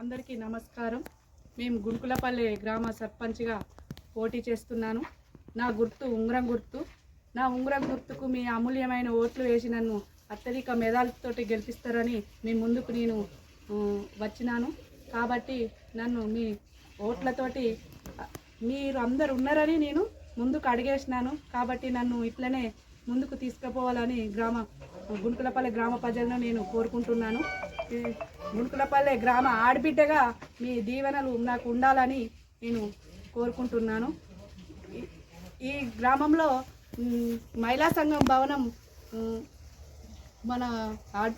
అందరికీ నమస్కారం. మేము గుంకులపల్లి గ్రామ సర్పంచ్గా పోటీ చేస్తున్నాను. నా గుర్తు ఉంగరం గుర్తు. నా ఉంగరం గుర్తుకు మీ అమూల్యమైన ఓట్లు వేసి నన్ను అత్యధిక మెదాలతోటి గెలిపిస్తారని మీ ముందుకు నేను వచ్చినాను. కాబట్టి నన్ను మీ ఓట్లతోటి మీరు అందరు ఉన్నారని నేను ముందుకు అడిగేసినాను. కాబట్టి నన్ను ఇట్లనే ముందుకు తీసుకుపోవాలని గ్రామ గుంకులపల్లి గ్రామ ప్రజలను నేను కోరుకుంటున్నాను. మునుకులపల్లె గ్రామ ఆడబిడ్డగా మీ దీవెనలు నాకు ఉండాలని నేను కోరుకుంటున్నాను. ఈ- ఈ గ్రామంలో మహిళా సంఘం భవనం మన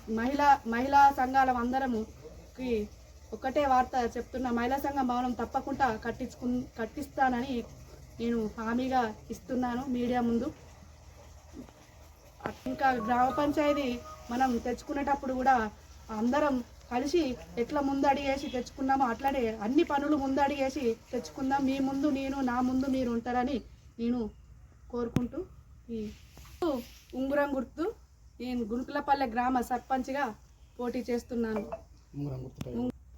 మహిళా మహిళా సంఘాల అందరముకి ఒకటే వార్త చెప్తున్న. మహిళా సంఘం భవనం తప్పకుండా కట్టించుకు కట్టిస్తానని నేను హామీగా ఇస్తున్నాను మీడియా ముందు. ఇంకా గ్రామ పంచాయతీ మనం తెచ్చుకునేటప్పుడు కూడా అందరం కలిసి ఎట్లా ముందు అడిగేసి తెచ్చుకున్నామో అట్లనే అన్ని పనులు ముందు అడిగేసి తెచ్చుకుందాం. మీ ముందు నేను నా ముందు మీరు ఉంటారని నేను కోరుకుంటూ ఈ ఉంగురం గుర్తు నేను గుంకులపల్లె గ్రామ సర్పంచ్గా పోటీ చేస్తున్నాను.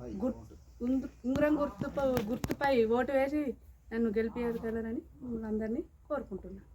గుర్- ఉంగు- ఉంగరం గుర్తు గుర్తుపై ఓటు వేసి నన్ను గెలిపించగలరని మిమ్మల్ని అందరినీ కోరుకుంటున్నాను.